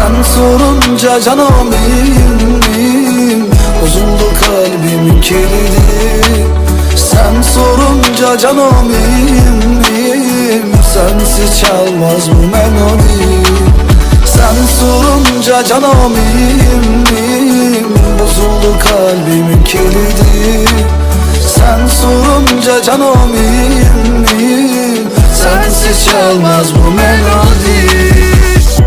sen sorunca canım iyiyim Bozuldu kalbimin kilidi. Sen sorunca canım iyiyim Sensiz çalmaz bu melodi. Sen sorunca canım iyiyim Bozuldu kalbimin kilidi. Sen sorunca canım iyiyim Sensiz çalmaz bu melodi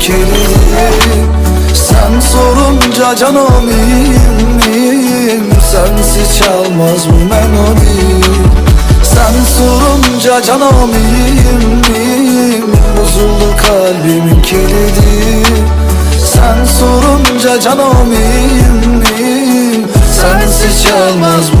Kilidi Sen sorunca canım miyim, Sensiz çalmaz bu melodi. Sen sorunca canım miyim, Bozuldu kalbimin kilidi. Sen sorunca canım miyim, Sensiz çalmaz bu